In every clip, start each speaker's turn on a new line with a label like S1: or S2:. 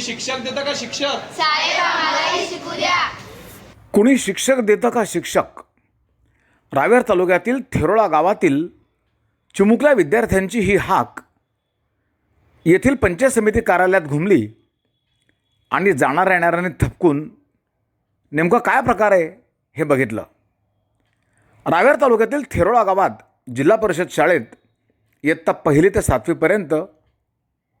S1: कोणी शिक्षक देतं का शिक्षक?
S2: साहेब आम्हालाही शिकू द्या.
S3: कुणी शिक्षक देतं का शिक्षक? रावेर तालुक्यातील थेरोळा गावातील चिमुकल्या विद्यार्थ्यांची ही हाक. येथील पंचायत समिती कार्यालयात घुमली आणि जाणाऱ्या येणाऱ्यांनी थपकून नेमकं काय प्रकार आहे हे बघितलं. रावेर तालुक्यातील थेरोळा गावात जिल्हा परिषद शाळेत इयत्ता पहिली ते सातवीपर्यंत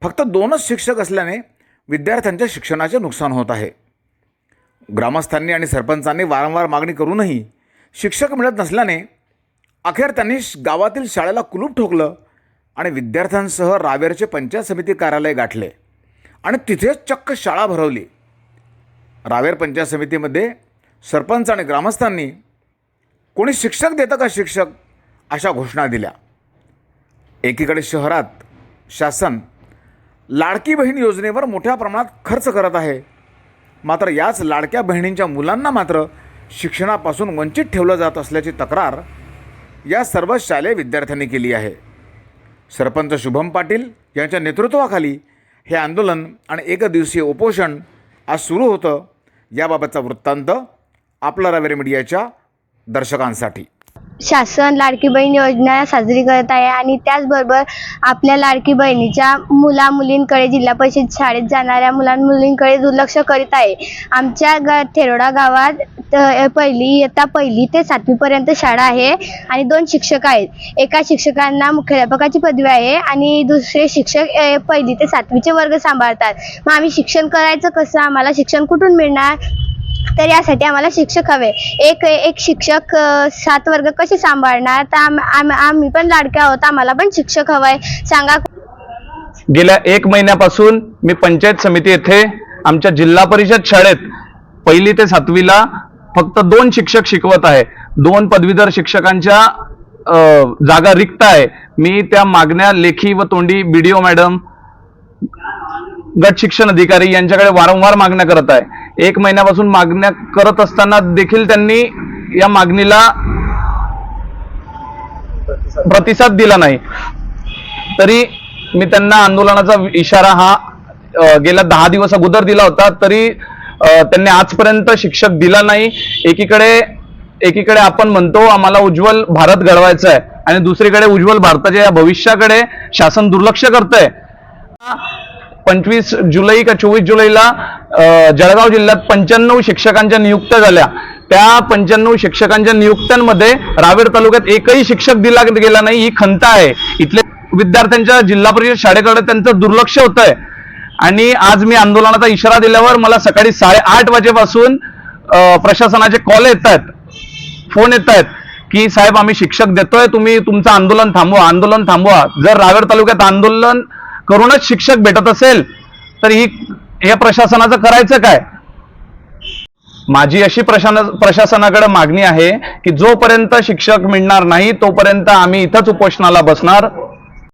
S3: फक्त दोनच शिक्षक असल्याने विद्यार्थ्यांच्या शिक्षणाचे नुकसान होत आहे. ग्रामस्थांनी आणि सरपंचांनी वारंवार मागणी करूनही शिक्षक मिळत नसल्याने अखेर त्यांनी श- गावातील शाळेला कुलूप ठोकलं आणि विद्यार्थ्यांसह रावेरचे पंचायत समिती कार्यालय गाठले आणि तिथेच चक्क शाळा भरवली. रावेर पंचायत समितीमध्ये सरपंच आणि ग्रामस्थांनी कोणी शिक्षक देतं का शिक्षक अशा घोषणा दिल्या. एकीकडे शहरात शासन लाडकी बहीण योजनेवर मोठ्या प्रमाणात खर्च करत आहे. मात्र याच लाडक्या बहिणींच्या मुलांना मात्र शिक्षणापासून वंचित ठेवलं जात असल्याची तक्रार या सर्व शालेय विद्यार्थ्यांनी केली आहे. सरपंच शुभम पाटील यांच्या नेतृत्वाखाली हे आंदोलन आणि एकदिवसीय उपोषण आज सुरू होतं. याबाबतचा वृत्तांत आपला रवेर मीडियाच्या दर्शकांसाठी.
S4: शासन लाडकी बहीण योजना साजरी करत आहे आणि त्याचबरोबर आपल्या लाडकी बहिणीच्या मुला मुलींकडे जिल्हा परिषद शाळेत जाणाऱ्या मुलां मुलींकडे दुर्लक्ष करीत आहे. आमच्या ग थेरोडा गावात पहिली इयत्ता पहिली ते सातवीपर्यंत शाळा आहे आणि दोन शिक्षक आहेत. एका शिक्षकांना मुख्याध्यापकाची पदवी आहे आणि दुसरे शिक्षक पहिली ते सातवीचे वर्ग सांभाळतात. मग आम्ही शिक्षण करायचं कसं? आम्हाला शिक्षण कुठून मिळणार? तर यासाठी आम्हाला शिक्षक हवे. एक एक शिक्षक सात वर्ग कसे सांभाळणार? तर आम, आम, आम्ही पण लाडक्या आहोत. आम्हाला पण शिक्षक हवाय. सांगा.
S5: गेल्या एक महिन्यापासून मी पंचायत समिती येथे आमच्या जिल्हा परिषद शाळेत पहिली ते सातवीला फक्त दोन शिक्षक शिकवत आहे. दोन पदवीधर शिक्षकांच्या जागा रिक्त आहे. मी त्या मागण्या लेखी व तोंडी बी मॅडम गट शिक्षण अधिकारी यांच्याकडे वारंवार मागण्या करत आहे. एक महिन्यापासून मागण्या करत असताना देखील त्यांनी या मागणीला प्रतिसाद दिला नाही. तरी मी त्यांना आंदोलनाचा इशारा हा गेल्या दहा दिवस अगोदर दिला होता तरी त्यांनी आजपर्यंत शिक्षक दिला नाही. एकीकडे एकीकडे आपण म्हणतो आम्हाला उज्ज्वल भारत घडवायचा आहे आणि दुसरीकडे उज्ज्वल भारताच्या या भविष्याकडे शासन दुर्लक्ष करतंय. पंचवीस जुलै का चोवीस जुलैला जळगाव जिल्ह्यात पंच्याण्णव शिक्षकांच्या नियुक्त्या झाल्या. त्या पंच्याण्णव शिक्षकांच्या नियुक्त्यांमध्ये रावेर तालुक्यात एकही शिक्षक दिला गेला नाही ही खंत आहे. इथले विद्यार्थ्यांच्या जिल्हा परिषद शाळेकडे त्यांचं दुर्लक्ष होत आहे आणि आज मी आंदोलनाचा इशारा दिल्यावर मला सकाळी साडेआठ वाजेपासून प्रशासनाचे कॉल येत आहेत फोन येत आहेत की साहेब आम्ही शिक्षक देतोय तुम्ही तुमचं आंदोलन थांबवा आंदोलन थांबवा. जर रावेर तालुक्यात आंदोलन करूनच शिक्षक भेटत असेल तर ही या प्रशासनाचं करायचं काय? माझी अशी प्रशासन प्रशासनाकडे मागणी आहे की जोपर्यंत शिक्षक मिळणार नाही तोपर्यंत आम्ही इथंच उपोषणाला बसणार.